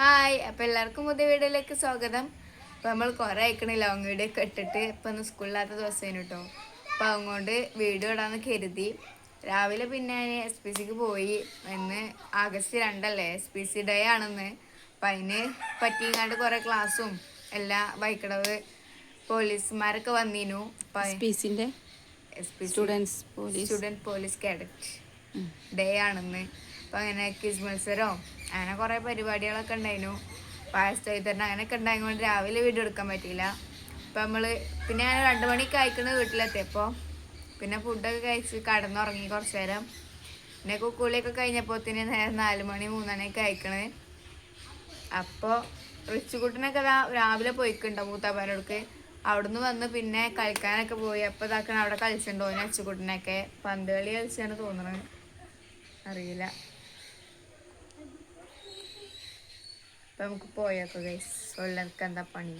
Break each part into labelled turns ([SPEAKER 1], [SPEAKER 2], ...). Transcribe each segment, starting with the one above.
[SPEAKER 1] Hi അപ്പോൾ എല്ലാവർക്കും പുതിയ വീഡിയോയിലേക്ക് സ്വാഗതം. അപ്പോൾ നമ്മൾ കുറേ അയക്കണ ലോങ് വീഡിയോ ഒക്കെ ഇട്ടിട്ട് ഇപ്പം ഒന്ന് സ്കൂളില്ലാത്ത ദിവസമായിരുന്നു കേട്ടോ അപ്പം അതുകൊണ്ട് വീഡിയോ ഇടാന്ന് കരുതി. രാവിലെ പിന്നെ എസ് പി സിക്ക് പോയി. ഇന്ന് ആഗസ്റ്റ് രണ്ടല്ലേ? എസ് പി സി ഡേ ആണെന്ന്. അപ്പം അതിന് പറ്റിയങ്ങാണ്ട് കുറേ ക്ലാസ്സും എല്ലാ ബൈക്കടവ് പോലീസുമാരൊക്കെ വന്നിരുന്നു അപ്പം
[SPEAKER 2] students police
[SPEAKER 1] student police cadet day ആണെന്ന്. അപ്പം അങ്ങനെ ക്വിസ് അങ്ങനെ കുറേ പരിപാടികളൊക്കെ ഉണ്ടായിരുന്നു. പായസ വിതരണം അങ്ങനെയൊക്കെ ഉണ്ടായതുകൊണ്ട് രാവിലെ വീട് എടുക്കാൻ പറ്റിയില്ല. അപ്പം നമ്മൾ പിന്നെ ഞാൻ രണ്ട് മണിക്ക് അയക്കുന്നത് വീട്ടിലെത്തിയപ്പോൾ പിന്നെ ഫുഡൊക്കെ കഴിച്ച് കടന്നുറങ്ങി കുറച്ച് നേരം. പിന്നെ കുക്കൂളിയൊക്കെ കഴിഞ്ഞപ്പോൾ തന്നെ നേരം നാല് മണി മൂന്നണിയൊക്കെ അയക്കണത് അപ്പോൾ റിച്ചുകുട്ടനൊക്കെ രാവിലെ പോയിക്കുണ്ടോ മൂത്താപ്പാരോടക്ക് അവിടുന്ന് വന്ന് പിന്നെ കളിക്കാനൊക്കെ പോയി. അപ്പോൾ ഇതാക്കണ അവിടെ കളിച്ചിട്ടുണ്ടോ അച്ചുകൂട്ടിനൊക്കെ പന്ത് കളി കളിച്ചാണ് തോന്നണത്. അറിയില്ല. അപ്പം നമുക്ക് പോയേക്കോ ഗൈസ് എല്ലാവർക്കും എന്താ പണി?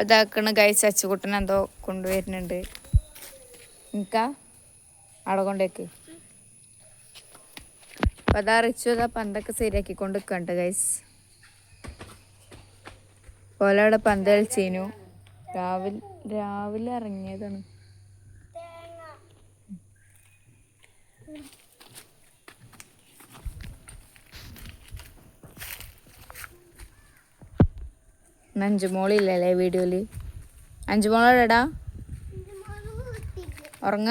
[SPEAKER 1] അതാക്കണ ഇതാക്കണ ഗൈസ് അച്ചുകുട്ടൻ എന്തോ കൊണ്ടുവരുന്നുണ്ട്. നിക്കാ അവിടെ കൊണ്ടേക്ക്. അപ്പം അതാ റിച്ചു അതാ പന്തൊക്കെ ശരിയാക്കി കൊണ്ട് നിൽക്കണ്ട് ഗൈസ് പോലെ അവിടെ പന്ത് കളിച്ചേനു. രാവിലെ രാവിലെ ഇറങ്ങിയതാണ്. അഞ്ചുമോളില്ലല്ലേ വീഡിയോയിൽ? അഞ്ചുമോളെടാ ഉറങ്ങ.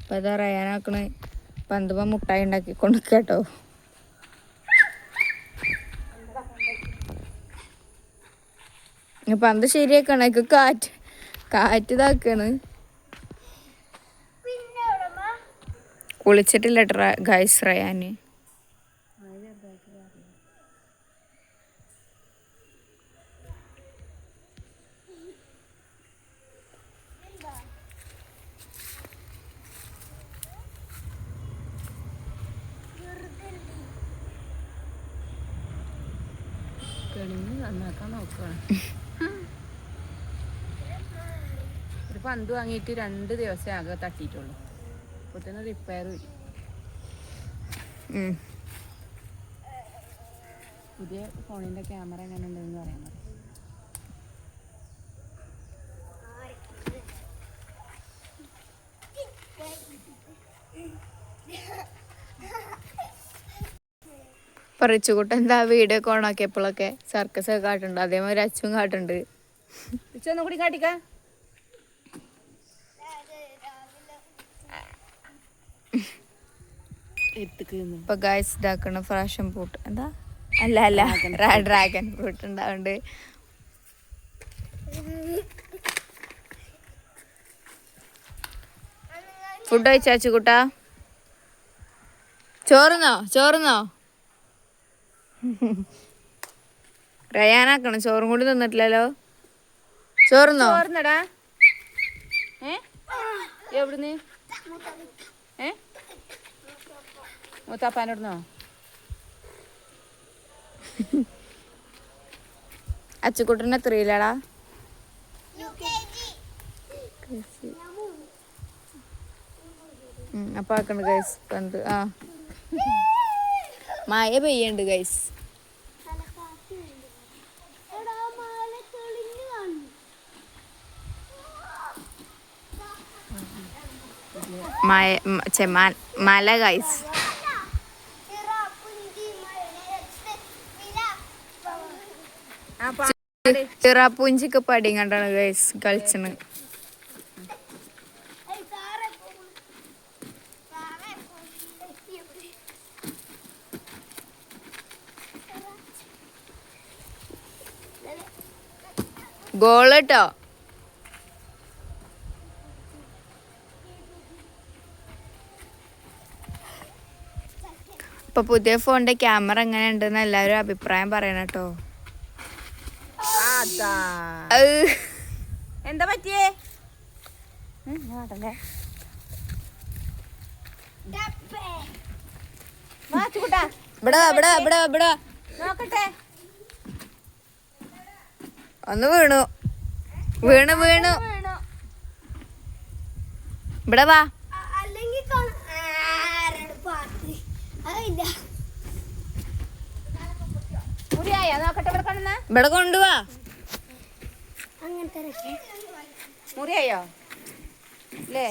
[SPEAKER 1] അപ്പൊ ഇതാ റയാനാക്കണ്. പന്തുമ്പോ മുട്ടായി ഉണ്ടാക്കി കൊണ്ടുക്കേട്ടോ പന്ത് ശരിയാക്കണ? എനിക്ക് കാറ്റ് കാറ്റ് ഇതാക്കാണ്. കുളിച്ചിട്ടില്ല ഗൈസ് റയാന്.
[SPEAKER 2] തെളിഞ്ഞ് നന്നാക്കാൻ നോക്കുകയാണ് ഒരു പന്ത് വാങ്ങിയിട്ട് രണ്ട് ദിവസം ആകെ തട്ടിയിട്ടുള്ളൂ. തന്നെ റിപ്പയർ
[SPEAKER 1] വരും
[SPEAKER 2] പുതിയ ഫോണിന്റെ ക്യാമറ എങ്ങനെ ഉണ്ടെന്ന് പറയാൻ പറയും
[SPEAKER 1] പറിച്ചുകൂട്ടൻ എന്താ വീഡിയോ ഒക്കെ ഓണാക്കിയപ്പോഴൊക്കെ സർക്കസ് ഒക്കെ കാട്ടുണ്ട്. അതേമാതിരി അച്ഛനും കാട്ടുണ്ട്.
[SPEAKER 2] ഒന്നും കൂടി കാട്ടിക്ക.
[SPEAKER 1] ഇപ്പൊ ഗായ്സ് ഇതാക്കണ ഫ്രാഷൻ ഫ്രൂട്ട് എന്താ? അല്ല അല്ല. ഡ്രാഗൺ ഫ്രൂട്ട് ഉണ്ടാവുണ്ട് ഫുഡ് കഴിച്ചാച്ചു കൂട്ടാ ചോറുന്നോ? ചോറുന്നോ? റയാനാക്കണം? ചോറും കൂടി തിന്നിട്ടില്ലല്ലോ? ചോറുന്നോ?
[SPEAKER 2] ചോറുന്നടാ. ഏ? എവിടുന്ന്? ഏ? മൂത്താപ്പാനോടുന്നോ
[SPEAKER 1] ത്രീലടാ എത്രയില്ലടാ ഉം, അപ്പൊ ആക്കണ്ട് ഗൈസ് പന്ത് ആ. മഴ പെയ്യണ്ട് ഗൈസ് മഴ മല ഗൈസ് ചിറാപ്പൂഞ്ചിക്ക് പടിയും കണ്ടാണ് ഗൈസ് കളിച്ചണ്. ഗോൾ കേട്ടോ ഇപ്പൊ പുതിയ ഫോണിന്റെ ക്യാമറ എങ്ങനെ ഉണ്ടെന്ന് എല്ലാവരും അഭിപ്രായം പറയണം കേട്ടോ
[SPEAKER 2] എന്താ പറ്റിയേ?
[SPEAKER 1] ഇവിടെ ഇവിടെ ഇവിടെ ഇവിടെ.
[SPEAKER 2] നോക്കട്ടെ.
[SPEAKER 1] ഒന്ന് വീണു. വീണു വീണു. ഇവിടെ വാ.
[SPEAKER 2] ഇവിടെ
[SPEAKER 1] കൊണ്ടുവാ.
[SPEAKER 2] മുറിയായോ അല്ലേ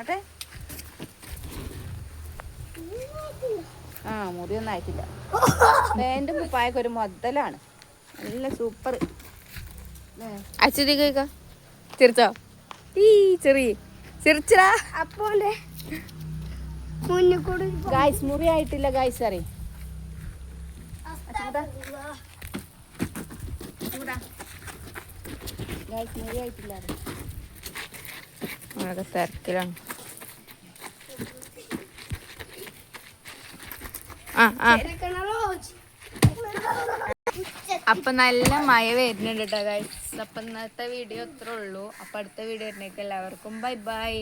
[SPEAKER 2] അട്ടെ ആ മുറിയൊന്നും ആയിട്ടില്ല. എന്റെ മുപ്പായക്കൊരു മുതലാണ്. നല്ല സൂപ്പർ.
[SPEAKER 1] അച്ഛതി കേക്ക. ചിരിച്ചോ? ഈ ചെറി ചിരിച്ചടാ.
[SPEAKER 3] കൂടി.
[SPEAKER 2] ഗായ്സ് മുറി ആയിട്ടില്ല ഗായ്സ് അറി ഗായ്സ് മുറി ആയിട്ടില്ല.
[SPEAKER 1] വളരെ തിരക്കിലാണ്. ആ ആ. അപ്പൊ നല്ല മഴ വരുന്നുണ്ട് കേട്ടോ ഗൈസ് അപ്പൊ ഇന്നത്തെ വീഡിയോ ഇത്രേ ഉള്ളൂ. അപ്പൊ അടുത്ത വീഡിയോ വരുന്നേക്ക് എല്ലാവർക്കും ബൈ ബൈ